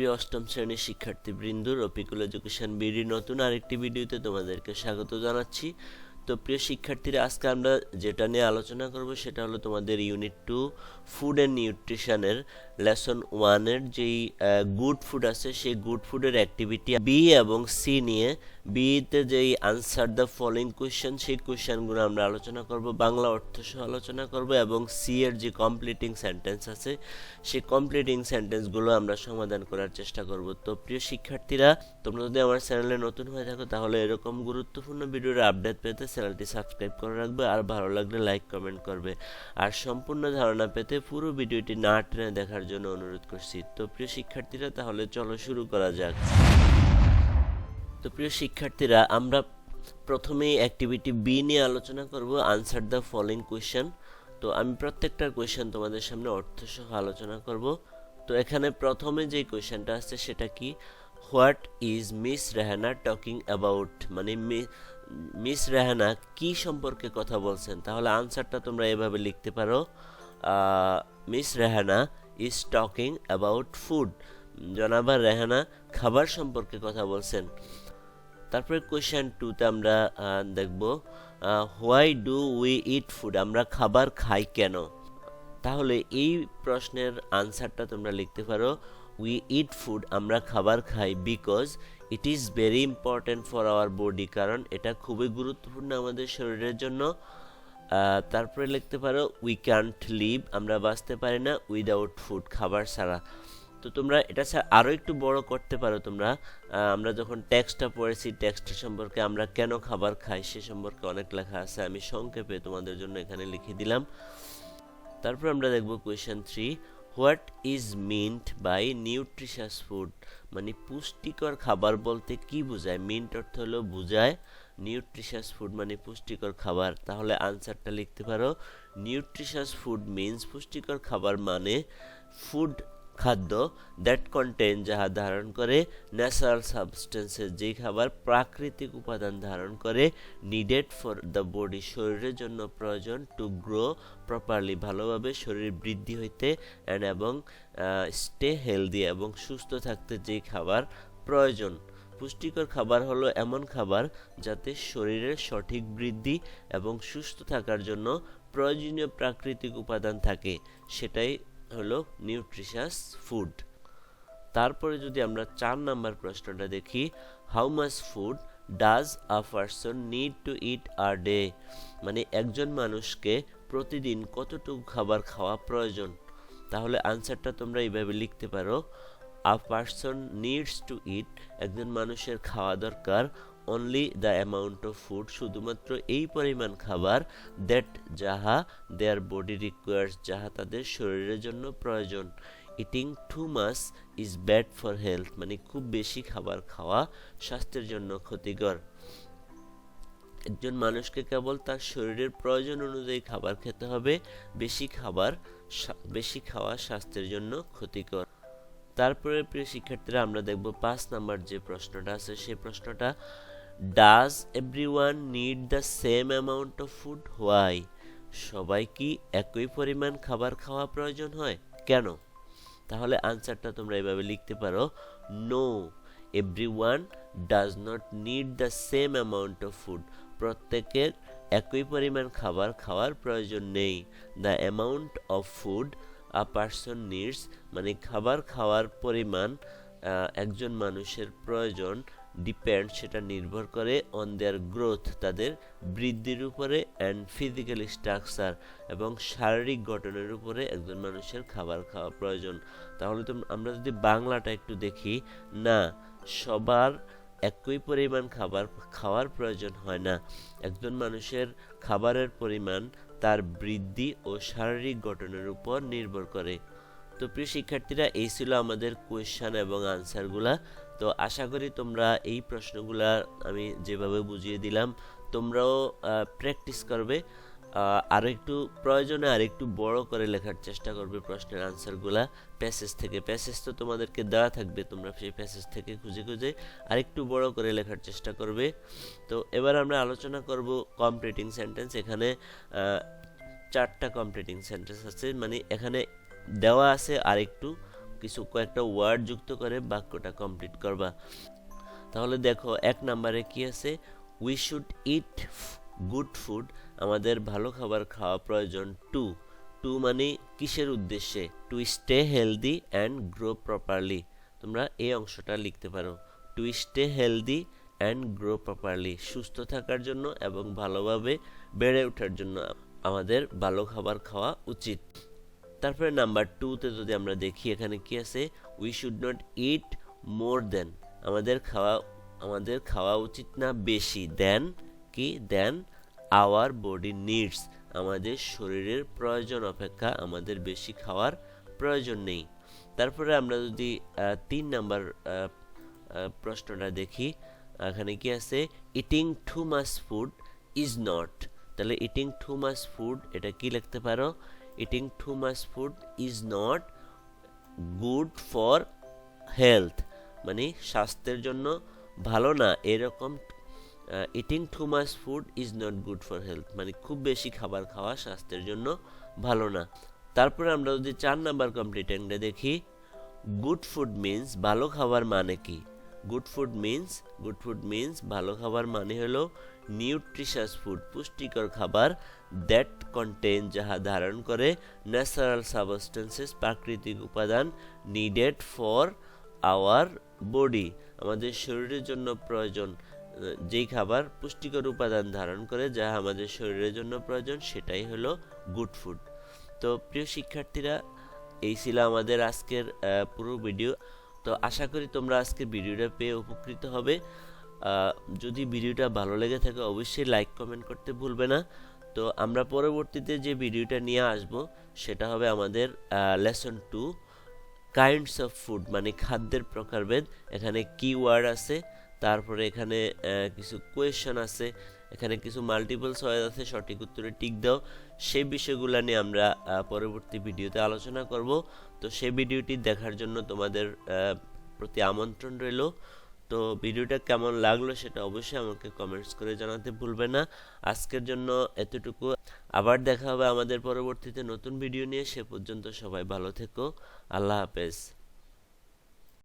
প্রিয় অষ্টম শ্রেণির শিক্ষার্থীবৃন্দ রপিকুল এডুকেশন বিডি নতুন আরেকটি ভিডিওতে তোমাদেরকে স্বাগত জানাচ্ছি। তো প্রিয় শিক্ষার্থীরা, আজকে আমরা যেটা নিয়ে আলোচনা করব সেটা হলো তোমাদের ইউনিট টু, ফুড অ্যান্ড নিউট্রিশনের লেসন ওয়ানের যেই গুড ফুড আছে, সেই গুড ফুডের অ্যাক্টিভিটি বি এবং সি নিয়ে বিতে যেই আনসার দ্য ফলোইং কোয়েশ্চেন সেই কোয়েশ্চেনগুলো আমরা আলোচনা করব, বাংলা অর্থ সহ আলোচনা করব এবং সি এর যে কমপ্লিটিং সেন্টেন্স আছে, সেই কমপ্লিটিং সেন্টেন্সগুলো আমরা সমাধান করার চেষ্টা করব। তো প্রিয় শিক্ষার্থীরা, তোমরা যদি আমার চ্যানেলে নতুন হয়ে থাকো, তাহলে এরকম গুরুত্বপূর্ণ ভিডিওর আপডেট পেতে চ্যানেলটি সাবস্ক্রাইব করে রাখবে আর ভালো লাগলে লাইক কমেন্ট করবে। আর সম্পূর্ণ ধারণা পেতে পুরো ভিডিওটি না টেনে দেখার জন্য অনুরোধ করছি। তো প্রিয় শিক্ষার্থীরা, তাহলে চলো শুরু করা যাক। তো প্রিয় শিক্ষার্থীরা, আমরা প্রথমেই অ্যাক্টিভিটি বি নিয়ে আলোচনা করব আনসার দ্য ফলোইং কোয়েশ্চেন তো আমি প্রত্যেকটা কোয়েশ্চেন তোমাদের সামনে অর্থ সহ আলোচনা করব। তো এখানে প্রথমে যে কোয়েশ্চেনটা আসছে, সেটা কি? What is Miss Rehana talking about মানে মিস রেহানা কি সম্পর্কে কথা বলছেন? তাহলে আনসারটা তোমরা এভাবে লিখতে পারো। Miss Rehana is talking about food জনাবা রেহানা খাবার সম্পর্কে কথা বলছেন। তারপরে কোয়েশ্চেন টুতে আমরা দেখব why do we eat food আমরা খাবার খাই কেন? তাহলে এই প্রশ্নের আনসারটা তোমরা লিখতে পারো উই ইট ফুড আমরা খাবার খাই because it is very important for our body কারণ এটা খুবই গুরুত্বপূর্ণ আমাদের শরীরের জন্য। তারপরে লিখতে পারো উই ক্যান্ট লিভ আমরা বাঁচতে পারি না উইদাউট ফুড খাবার ছাড়া। তো তোমরা এটা আরও একটু বড় করতে পারো তোমরা। আমরা যখন ট্যাক্সটা পড়েছি ট্যাক্সটা সম্পর্কে আমরা কেন খাবার খাই সে সম্পর্কে অনেক লেখা আছে। আমি সংক্ষেপে তোমাদের জন্য এখানে লিখে দিলাম। তারপর আমরা দেখব question three what is meant by nutritious food? মানে পুষ্টিকর খাবার বলতে কি বোঝায়? মিন্ট অর্থ হলো বোঝায়। নিউট্রিশাস ফুড মানে পুষ্টিকর খাবার। তাহলে আনসারটা লিখতে পারো। নিউট্রিশাস ফুড মিন্স পুষ্টিকর খাবার মানে ফুড খাদ্য দ্যাট কন্টেন যাহা ধারণ করে ন্যাচারাল সাবস্টেন্সেস যেই খাবার প্রাকৃতিক উপাদান ধারণ করে নিডেড ফর দ্য বডি শরীরের জন্য প্রয়োজন টু গ্রো প্রপারলি ভালোভাবে শরীর বৃদ্ধি হইতে অ্যান্ড এবং স্টে হেলদি এবং সুস্থ থাকতে যেই খাবার প্রয়োজন। পুষ্টিকর খাবার হলো এমন খাবার যাতে শরীরের সঠিক বৃদ্ধি এবং সুস্থ থাকার জন্য প্রয়োজনীয় প্রাকৃতিক উপাদান থাকে। সেটাই হলো নিউট্রিশাস ফুড তারপরে যদি আমরা চার নাম্বার প্রশ্নটা দেখি how much food does a person need to eat a day মানে একজন মানুষকে প্রতিদিন কতটুকু খাবার খাওয়া প্রয়োজন? তাহলে আনসারটা তোমরা এইভাবে লিখতে পারো a person needs to eat একজন মানুষের খাওয়া দরকার only the amount of food শুধুমাত্র এই পরিমাণ খাবার দ্যাট যাহা দেয়ার বডি রিকোয়ার্স যাহা তাদের শরীরের জন্য প্রয়োজন। Eating too much is bad for health মানে খুব বেশি খাবার খাওয়া স্বাস্থ্যের জন্য ক্ষতিকর। একজন মানুষকে কেবল তার শরীরের প্রয়োজন অনুযায়ী খাবার খেতে হবে, বেশি খাবার বেশি খাওয়া স্বাস্থ্যের জন্য ক্ষতিকর। তারপরে প্রিয় শিক্ষার্থীরা, আমরা দেখব পাঁচ নাম্বার যে প্রশ্নটা আছে সেই প্রশ্নটা does everyone need the same amount of food why সবাই কি একই পরিমাণ খাবার খাওয়া প্রয়োজন হয়? কেন? তাহলে আনসারটা তোমরা এভাবে লিখতে পারো। No everyone does not need the same amount of food প্রত্যেকের একই পরিমাণ খাবার খাওয়ার প্রয়োজন নেই। The amount of food a person needs মানে খাবার খাওয়ার পরিমাণ একজন মানুষের প্রয়োজন ডিপেন্ড সেটা নির্ভর করে অন দেয়ার গ্রোথ তাদের বৃদ্ধির উপরে অ্যান্ড ফিজিক্যাল স্ট্রাকচার এবং শারীরিক গঠনের উপরে একজন মানুষের খাবার খাওয়া প্রয়োজন। তাহলে তো আমরা যদি বাংলাটা একটু দেখি, না, সবার একই পরিমাণ খাবার খাওয়ার প্রয়োজন হয় না। একজন মানুষের খাবারের পরিমাণ তার বৃদ্ধি ও শারীরিক গঠনের উপর নির্ভর করে। তো প্রিয় শিক্ষার্থীরা, এই ছিল আমাদের কোয়েশ্চান এবং আনসারগুলা তো আশা করি তোমরা এই প্রশ্নগুলা আমি যেভাবে বুঝিয়ে দিলাম, তোমরাও প্র্যাকটিস করবে। আর একটু প্রয়োজনে আর একটু বড় করে লেখার চেষ্টা করবে প্রশ্নের আনসারগুলা প্যাসেজ থেকে প্যাসেজ তো তোমাদেরকে দেওয়া থাকবে, তোমরা সেই প্যাসেজ থেকে খুঁজে খুঁজে আর একটু বড় করে লেখার চেষ্টা করবে। তো এবার আমরা আলোচনা করব কমপ্লিটিং সেন্টেন্স এখানে চারটা কমপ্লিটিং সেন্টেন্স আছে মানে এখানে দেওয়া আছে আর একটু কিছু কয়েকটা ওয়ার্ড যুক্ত করে বাক্যটা কমপ্লিট করবা। তাহলে দেখো, এক নাম্বারে কি আছে? We should eat good food আমাদের ভালো খাবার খাওয়া প্রয়োজন। টু টু মানে কিসের উদ্দেশ্যে? To stay healthy and grow properly তোমরা এই অংশটা লিখতে পারো। To stay healthy and grow properly সুস্থ থাকার জন্য এবং ভালোভাবে বেড়ে ওঠার জন্য আমাদের ভালো খাবার খাওয়া উচিত। তারপরে নাম্বার টুতে যদি আমরা দেখি, এখানে কি আছে? We should not eat more than আমাদের খাওয়া আমাদের খাওয়া উচিত না বেশি দেন কি? দেন আওয়ার বডি নিডস আমাদের শরীরের প্রয়োজন অপেক্ষা আমাদের বেশি খাওয়ার প্রয়োজন নেই। তারপরে আমরা যদি তিন নাম্বার প্রশ্নটা দেখি, এখানে কি আছে? Eating too much food is not তাহলে ইটিং টু মাস ফুড এটা কি লিখতে পারো? Eating too much food is not good for health মানে স্বাস্থ্যের জন্য ভালো না। এরকম eating too much food is not good for health মানে খুব বেশি খাবার খাওয়া স্বাস্থ্যের জন্য ভালো না। তারপরে আমরা যদি চার নাম্বার কমপ্লিটেন্টে দেখি গুড ফুড মিন্স ভালো খাবার মানে কি? Good food means good food means ভালো খাবার মানে হলো নিউট্রিশাস ফুড পুষ্টিকর খাবার দ্যাট কন্টেন যাহা ধারণ করে ন্যাচারাল সাবস্টেন্সেস প্রাকৃতিক উপাদান নিডেড ফর আওয়ার বডি আমাদের শরীরের জন্য প্রয়োজন, যেই খাবার পুষ্টিকর উপাদান ধারণ করে যা আমাদের শরীরের জন্য প্রয়োজন, সেটাই হলো গুড ফুড তো প্রিয় শিক্ষার্থীরা, এই ছিল আমাদের আজকের পুরো ভিডিও তো আশা করি তোমরা আজকের ভিডিওটা পেয়ে উপকৃত হবে। যদি ভিডিওটা ভালো লেগে থাকে অবশ্যই লাইক, কমেন্ট করতে ভুলবে না। তো আমরা পরবর্তীতে যে ভিডিওটা নিয়ে আসব, সেটা হবে আমাদের lesson two, kinds of food মানে খাদ্যের প্রকারভেদ। এখানে কি ওয়ার্ড আছে, তারপরে এখানে কিছু কোয়েশন আছে। এখানে কিছু মাল্টিপল চয়েস আছে, সঠিক উত্তরে টিক দাও। সেই বিষয়গুলো নিয়ে আমরা পরবর্তী ভিডিওতে আলোচনা করব। তো সেই ভিডিওটি দেখার জন্য তোমাদের প্রতি আমন্ত্রণ রইল। তো ভিডিওটা কেমন লাগল সেটা অবশ্যই আমাকে কমেন্টস করে জানাতে ভুলবে না। আজকের জন্য এতটুকু। আবার দেখা হবে আমাদের পরবর্তীতে নতুন ভিডিও নিয়ে। সে পর্যন্ত সবাই ভালো থেকো। আল্লাহ হাফেজ।